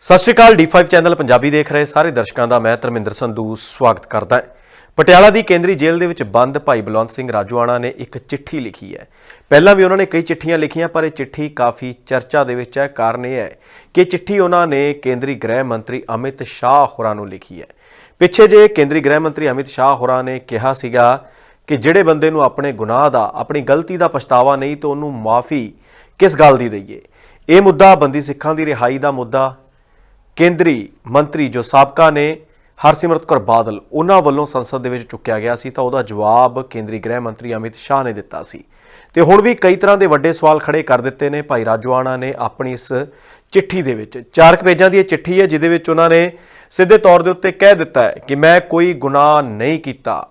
ਸਤਿ ਸ਼੍ਰੀ ਅਕਾਲ D5 channel Punjabi ਦੇਖ ਰਹੇ ਸਾਰੇ ਦਰਸ਼ਕਾਂ ਦਾ, ਮੈਂ ਧਰਮਿੰਦਰ ਸੰਧੂ ਸਵਾਗਤ ਕਰਦਾ ਹਾਂ। ਪਟਿਆਲਾ ਦੀ ਕੇਂਦਰੀ ਜੇਲ੍ਹ ਦੇ ਵਿੱਚ ਬੰਦ ਭਾਈ ਬਲਵੰਤ ਸਿੰਘ ਰਾਜੂਆਣਾ ਨੇ ਇੱਕ ਚਿੱਠੀ ਲਿਖੀ ਹੈ। ਪਹਿਲਾਂ ਵੀ ਉਹਨਾਂ ਨੇ ਕਈ ਚਿੱਠੀਆਂ ਲਿਖੀਆਂ, ਪਰ ਇਹ ਚਿੱਠੀ ਕਾਫੀ ਚਰਚਾ ਦੇ ਵਿੱਚ ਹੈ। ਕਾਰਨ ਇਹ ਹੈ ਕਿ ਚਿੱਠੀ ਉਹਨਾਂ ਨੇ ਕੇਂਦਰੀ ਗ੍ਰਹਿ ਮੰਤਰੀ ਅਮਿਤ ਸ਼ਾਹ ਹੋਰਾਂ ਨੂੰ ਲਿਖੀ ਹੈ। ਪਿੱਛੇ ਜੇ ਕੇਂਦਰੀ ਗ੍ਰਹਿ ਮੰਤਰੀ ਅਮਿਤ ਸ਼ਾਹ ਹੋਰਾਂ ਨੇ ਕਿਹਾ ਸੀਗਾ ਕਿ ਜਿਹੜੇ ਬੰਦੇ ਨੂੰ ਆਪਣੇ ਗੁਨਾਹ ਦਾ, ਆਪਣੀ ਗਲਤੀ ਦਾ ਪਛਤਾਵਾ ਨਹੀਂ, ਤਾਂ ਉਹਨੂੰ ਮਾਫੀ ਕਿਸ ਗੱਲ ਦੀ ਦਈਏ? ਇਹ ਮੁੱਦਾ ਬੰਦੀ ਸਿੱਖਾਂ ਦੀ ਰਿਹਾਈ ਦਾ ਮੁੱਦਾ ਕੇਂਦਰੀ ਮੰਤਰੀ ਜੋ ਸਾਬਕਾ ਨੇ ਹਰਸਿਮਰਤ ਕੌਰ ਬਾਦਲ ਉਹਨਾਂ ਵੱਲੋਂ ਸੰਸਦ ਦੇ ਵਿੱਚ ਚੁੱਕਿਆ ਗਿਆ ਸੀ ਤਾਂ ਉਹਦਾ ਜਵਾਬ ਕੇਂਦਰੀ ਗ੍ਰਹਿ ਮੰਤਰੀ ਅਮਿਤ ਸ਼ਾਹ ਨੇ ਦਿੱਤਾ ਸੀ। ਤੇ ਹੁਣ ਵੀ ਕਈ ਤਰ੍ਹਾਂ ਦੇ ਵੱਡੇ ਸਵਾਲ ਖੜੇ ਕਰ ਦਿੱਤੇ ਨੇ। ਭਾਈ ਰਾਜਵਾਨਾ ਨੇ ਆਪਣੀ ਇਸ ਚਿੱਠੀ ਦੇ ਵਿੱਚ। ਚਾਰ ਕੁ ਪੇਜਾਂ ਦੀ ਇਹ ਚਿੱਠੀ ਹੈ ਜਿਹਦੇ ਵਿੱਚ ਉਹਨਾਂ ਨੇ ਸਿੱਧੇ ਤੌਰ ਦੇ ਉੱਤੇ ਕਹਿ ਦਿੱਤਾ ਹੈ ਕਿ ਮੈਂ ਕੋਈ ਗੁਨਾਹ ਨਹੀਂ ਕੀਤਾ।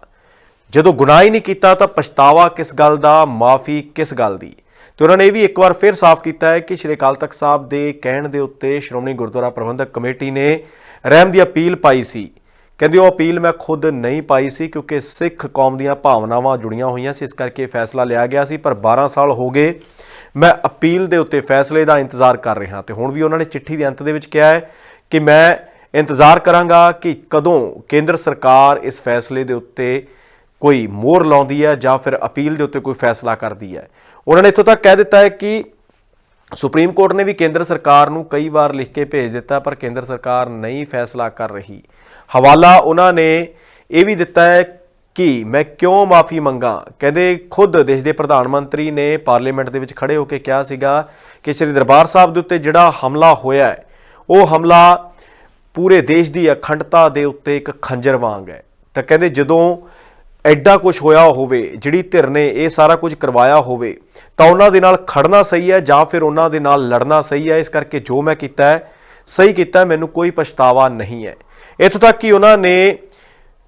ਜਦੋਂ ਗੁਨਾਹ ਹੀ ਨਹੀਂ ਕੀਤਾ ਤਾਂ ਪਛਤਾਵਾ ਕਿਸ ਗੱਲ ਦਾ, ਮਾਫੀ ਕਿਸ ਗੱਲ ਦੀ? ਤੇ ਉਹਨਾਂ ਨੇ ਇਹ ਵੀ ਇੱਕ ਵਾਰ ਫਿਰ ਸਾਫ਼ ਕੀਤਾ ਹੈ ਕਿ ਸ਼੍ਰੀ ਅਕਾਲ ਤਖਤ ਸਾਹਿਬ ਦੇ ਕਹਿਣ ਦੇ ਉੱਤੇ ਸ਼੍ਰੋਮਣੀ ਗੁਰਦੁਆਰਾ ਪ੍ਰਬੰਧਕ ਕਮੇਟੀ ਨੇ ਰਹਿਮ ਦੀ ਅਪੀਲ ਪਾਈ ਸੀ। ਕਹਿੰਦੇ ਉਹ ਅਪੀਲ ਮੈਂ ਖੁਦ ਨਹੀਂ ਪਾਈ ਸੀ ਕਿਉਂਕਿ ਸਿੱਖ ਕੌਮ ਦੀਆਂ ਭਾਵਨਾਵਾਂ ਜੁੜੀਆਂ ਹੋਈਆਂ ਸੀ, ਇਸ ਕਰਕੇ ਫੈਸਲਾ ਲਿਆ ਗਿਆ ਸੀ, ਪਰ 12 ਸਾਲ ਹੋ ਗਏ ਮੈਂ ਅਪੀਲ ਦੇ ਉੱਤੇ ਫੈਸਲੇ ਦਾ ਇੰਤਜ਼ਾਰ ਕਰ ਰਿਹਾ ਤੇ ਹੁਣ ਵੀ ਉਹਨਾਂ ਨੇ ਚਿੱਠੀ ਦੇ ਅੰਤ ਦੇ ਵਿੱਚ ਕਿਹਾ ਹੈ ਕਿ ਮੈਂ ਇੰਤਜ਼ਾਰ ਕਰਾਂਗਾ ਕਿ ਕਦੋਂ ਕੇਂਦਰ ਸਰਕਾਰ ਇਸ ਫੈਸਲੇ ਦੇ ਉੱਤੇ ਕੋਈ ਮੋਹਰ ਲਾਉਂਦੀ ਹੈ ਜਾਂ ਫਿਰ ਅਪੀਲ ਦੇ ਉੱਤੇ ਕੋਈ ਫੈਸਲਾ ਕਰਦੀ ਹੈ। ਉਹਨਾਂ ਨੇ ਇੱਥੋਂ ਤੱਕ ਕਹਿ ਦਿੱਤਾ ਹੈ ਕਿ ਸੁਪਰੀਮ ਕੋਰਟ ਨੇ ਵੀ ਕੇਂਦਰ ਸਰਕਾਰ ਨੂੰ ਕਈ ਵਾਰ ਲਿਖ ਕੇ ਭੇਜ ਦਿੱਤਾ, ਪਰ ਕੇਂਦਰ ਸਰਕਾਰ ਨਹੀਂ ਫੈਸਲਾ ਕਰ ਰਹੀ। ਹਵਾਲਾ ਉਹਨਾਂ ਨੇ ਇਹ ਵੀ ਦਿੱਤਾ ਹੈ ਕਿ ਮੈਂ ਕਿਉਂ ਮਾਫੀ ਮੰਗਾ? ਕਹਿੰਦੇ ਖੁਦ ਦੇਸ਼ ਦੇ ਪ੍ਰਧਾਨ ਮੰਤਰੀ ਨੇ ਪਾਰਲੀਮੈਂਟ ਦੇ ਵਿੱਚ ਖੜੇ ਹੋ ਕੇ ਕਿਹਾ ਸੀਗਾ ਕਿ ਸ੍ਰੀ ਦਰਬਾਰ ਸਾਹਿਬ ਦੇ ਉੱਤੇ ਜਿਹੜਾ ਹਮਲਾ ਹੋਇਆ ਹੈ, ਉਹ ਹਮਲਾ ਪੂਰੇ ਦੇਸ਼ ਦੀ ਅਖੰਡਤਾ ਦੇ ਉੱਤੇ ਇੱਕ ਖੰਜਰ ਵਾਂਗ ਹੈ। ਤਾਂ ਕਹਿੰਦੇ ਜਦੋਂ ਐਡਾ ਕੁਝ ਹੋਇਆ ਹੋਵੇ, ਜਿਹੜੀ ਧਿਰ ਨੇ ਇਹ ਸਾਰਾ ਕੁਝ ਕਰਵਾਇਆ ਹੋਵੇ, ਤਾਂ ਉਹਨਾਂ ਦੇ ਨਾਲ ਖੜਨਾ ਸਹੀ ਹੈ ਜਾਂ ਫਿਰ ਉਹਨਾਂ ਦੇ ਨਾਲ ਲੜਨਾ ਸਹੀ ਹੈ? ਇਸ ਕਰਕੇ ਜੋ ਮੈਂ ਕੀਤਾ ਹੈ, ਸਹੀ ਕੀਤਾ ਮੈਨੂੰ ਕੋਈ ਪਛਤਾਵਾ ਨਹੀਂ ਹੈ। ਇੱਥੋਂ ਤੱਕ ਕਿ ਉਹਨਾਂ ਨੇ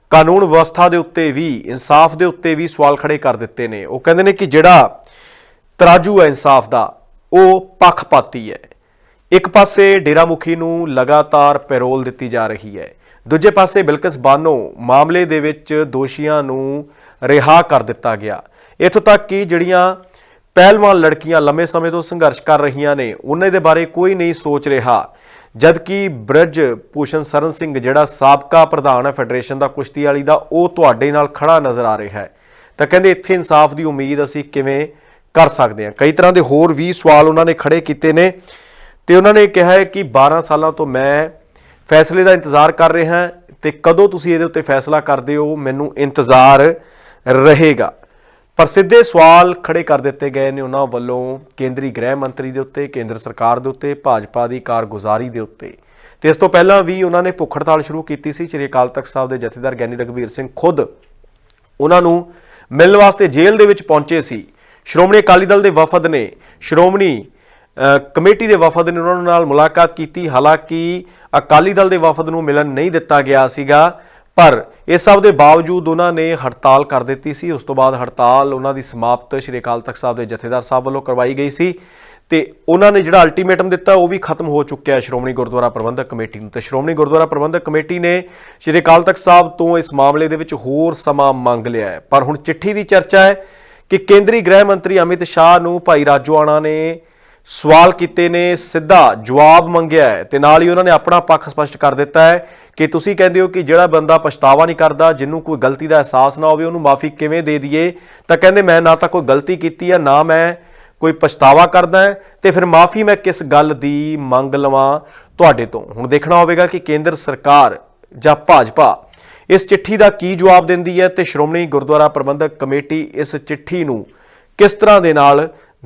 ਕਾਨੂੰਨ ਵਿਵਸਥਾ ਦੇ ਉੱਤੇ ਵੀ, ਇਨਸਾਫ ਦੇ ਉੱਤੇ ਵੀ ਸਵਾਲ ਖੜੇ ਕਰ ਦਿੱਤੇ ਨੇ। ਉਹ ਕਹਿੰਦੇ ਨੇ ਕਿ ਜਿਹੜਾ ਤਰਾਜੂ ਹੈ ਇਨਸਾਫ ਦਾ, ਉਹ ਪੱਖਪਾਤੀ ਹੈ। ਇੱਕ ਪਾਸੇ ਡੇਰਾ ਮੁਖੀ ਨੂੰ ਲਗਾਤਾਰ ਪੈਰੋਲ ਦਿੱਤੀ ਜਾ ਰਹੀ ਹੈ। ਦੂਜੇ ਪਾਸੇ ਬਿਲਕਸ ਬਾਨੋ ਮਾਮਲੇ ਦੇ ਵਿੱਚ ਦੋਸ਼ੀਆਂ ਨੂੰ ਰਿਹਾ ਕਰ ਦਿੱਤਾ ਗਿਆ। ਇੱਥੋਂ ਤੱਕ ਕਿ ਜਿਹੜੀਆਂ ਪਹਿਲਵਾਨ ਲੜਕੀਆਂ ਲੰਮੇ ਸਮੇਂ ਤੋਂ ਸੰਘਰਸ਼ ਕਰ ਰਹੀਆਂ ਨੇ, ਉਹਨਾਂ ਦੇ ਬਾਰੇ ਕੋਈ ਨਹੀਂ ਸੋਚ ਰਿਹਾ। ਜਦਕਿ ਬ੍ਰਜ ਭੂਸ਼ਣ ਸਰਨ ਸਿੰਘ ਜਿਹੜਾ ਸਾਬਕਾ ਪ੍ਰਧਾਨ ਹੈ ਫੈਡਰੇਸ਼ਨ ਦਾ ਕੁਸ਼ਤੀ ਵਾਲੀ ਦਾ, ਉਹ ਤੁਹਾਡੇ ਨਾਲ ਖੜਾ ਨਜ਼ਰ ਆ ਰਿਹਾ ਹੈ। ਤਾਂ ਕਹਿੰਦੇ ਇੱਥੇ ਇਨਸਾਫ ਦੀ ਉਮੀਦ ਅਸੀਂ ਕਿਵੇਂ ਕਰ ਸਕਦੇ ਹਾਂ? ਕਈ ਤਰ੍ਹਾਂ ਦੇ ਹੋਰ ਵੀ ਸਵਾਲ ਉਹਨਾਂ ਨੇ ਖੜੇ ਕੀਤੇ ਨੇ ਤੇ ਉਹਨਾਂ ਨੇ ਕਿਹਾ ਹੈ ਕਿ 12 ਸਾਲਾਂ ਤੋਂ ਮੈਂ ਫੈਸਲੇ ਦਾ ਇੰਤਜ਼ਾਰ ਕਰ ਰਿਹਾ ਹਾਂ ਤੇ ਕਦੋਂ ਤੁਸੀਂ ਇਹਦੇ ਉੱਤੇ ਫੈਸਲਾ ਕਰਦੇ ਹੋ, ਮੈਨੂੰ ਇੰਤਜ਼ਾਰ ਰਹੇਗਾ। ਪਰ ਸਿੱਧੇ ਸਵਾਲ ਖੜੇ ਕਰ ਦਿੱਤੇ ਗਏ ਨੇ ਉਹਨਾਂ ਵੱਲੋਂ ਕੇਂਦਰੀ ਗ੍ਰਹਿ ਮੰਤਰੀ ਦੇ ਉੱਤੇ, ਕੇਂਦਰ ਸਰਕਾਰ ਦੇ ਉੱਤੇ, ਭਾਜਪਾ ਦੀ ਕਾਰਗੁਜ਼ਾਰੀ ਦੇ ਉੱਤੇ। ਤੇ ਇਸ ਤੋਂ ਪਹਿਲਾਂ ਵੀ ਉਹਨਾਂ ਨੇ ਭੁੱਖ ਹੜਤਾਲ ਸ਼ੁਰੂ ਕੀਤੀ ਸੀ, ਸ੍ਰੀ ਅਕਾਲ ਤਖਤ ਸਾਹਿਬ ਦੇ ਜਥੇਦਾਰ ਗਿਆਨੀ ਰਘਵੀਰ ਸਿੰਘ ਖੁਦ ਉਹਨਾਂ ਨੂੰ ਮਿਲਣ ਵਾਸਤੇ ਜੇਲ੍ਹ ਦੇ ਵਿੱਚ ਪਹੁੰਚੇ ਸੀ। ਸ਼੍ਰੋਮਣੀ ਅਕਾਲੀ ਦਲ ਦੇ ਵਫਦ ਨੇ, ਸ਼੍ਰੋਮਣੀ ਕਮੇਟੀ ਦੇ ਵਫਦ ਨੇ ਉਹਨਾਂ ਨਾਲ ਮੁਲਾਕਾਤ ਕੀਤੀ। ਹਾਲਾਂਕਿ ਅਕਾਲੀ ਦਲ ਦੇ ਵਫਦ ਨੂੰ ਮਿਲਣ ਨਹੀਂ ਦਿੱਤਾ ਗਿਆ ਸੀਗਾ, ਪਰ ਇਸ ਸਭ ਦੇ ਬਾਵਜੂਦ ਉਹਨਾਂ ਨੇ ਹੜਤਾਲ ਕਰ ਦਿੱਤੀ ਸੀ। ਉਸ ਤੋਂ ਬਾਅਦ ਹੜਤਾਲ ਉਹਨਾਂ ਦੀ ਸਮਾਪਤ ਸ਼੍ਰੀ ਅਕਾਲ ਤਖਤ ਸਾਹਿਬ ਦੇ ਜਥੇਦਾਰ ਸਾਹਿਬ ਵੱਲੋਂ ਕਰਵਾਈ ਗਈ ਸੀ ਤੇ ਉਹਨਾਂ ਨੇ ਜਿਹੜਾ ਅਲਟੀਮੇਟਮ ਦਿੱਤਾ, ਉਹ ਵੀ ਖਤਮ ਹੋ ਚੁੱਕਿਆ ਹੈ ਸ਼੍ਰੋਮਣੀ ਗੁਰਦੁਆਰਾ ਪ੍ਰਬੰਧਕ ਕਮੇਟੀ ਨੂੰ। ਤੇ ਸ਼੍ਰੋਮਣੀ ਗੁਰਦੁਆਰਾ ਪ੍ਰਬੰਧਕ ਕਮੇਟੀ ਨੇ ਸ਼੍ਰੀ ਅਕਾਲ ਤਖਤ ਸਾਹਿਬ ਤੋਂ ਇਸ ਮਾਮਲੇ ਦੇ ਵਿੱਚ ਹੋਰ ਸਮਾਂ ਮੰਗ ਲਿਆ ਹੈ। ਪਰ ਹੁਣ ਚਿੱਠੀ ਦੀ ਚਰਚਾ ਹੈ ਕਿ ਕੇਂਦਰੀ ਗ੍ਰਹਿ ਮੰਤਰੀ ਅਮਿਤ ਸ਼ਾਹ ਨੂੰ ਭਾਈ ਰਾਜੋਆਣਾ ਨੇ ਸਵਾਲ ਕੀਤੇ ਨੇ, ਸਿੱਧਾ ਜਵਾਬ ਮੰਗਿਆ ਹੈ ਤੇ ਨਾਲ ਹੀ ਉਹਨਾਂ ਨੇ ਆਪਣਾ ਪੱਖ ਸਪਸ਼ਟ ਕਰ ਦਿੱਤਾ ਹੈ ਕਿ ਤੁਸੀਂ ਕਹਿੰਦੇ ਹੋ ਕਿ ਜਿਹੜਾ ਬੰਦਾ ਪਛਤਾਵਾ ਨਹੀਂ ਕਰਦਾ, ਜਿਹਨੂੰ ਕੋਈ ਗਲਤੀ ਦਾ ਅਹਿਸਾਸ ਨਾ ਹੋਵੇ, ਉਹਨੂੰ ਮਾਫੀ ਕਿਵੇਂ ਦੇ ਦਈਏ? ਤਾਂ ਕਹਿੰਦੇ, ਮੈਂ ਨਾ ਤਾਂ ਕੋਈ ਗਲਤੀ ਕੀਤੀ ਹੈ ਨਾ ਮੈਂ ਕੋਈ ਪਛਤਾਵਾ ਕਰਦਾ ਹੈ ਤੇ ਫਿਰ ਮਾਫੀ ਮੈਂ ਕਿਸ ਗੱਲ ਦੀ ਮੰਗ ਲਵਾਂ? ਤੁਹਾਡੇ ਤੋਂ। ਹੁਣ ਦੇਖਣਾ ਹੋਵੇਗਾ ਕਿ ਕੇਂਦਰ ਸਰਕਾਰ ਜਾਂ ਭਾਜਪਾ ਇਸ ਚਿੱਠੀ ਦਾ ਕੀ ਜਵਾਬ ਦਿੰਦੀ ਹੈ ਤੇ ਸ਼੍ਰੋਮਣੀ ਗੁਰਦੁਆਰਾ ਪ੍ਰਬੰਧਕ ਕਮੇਟੀ ਇਸ ਚਿੱਠੀ ਨੂੰ ਕਿਸ ਤਰ੍ਹਾਂ ਦੇ ਨਾਲ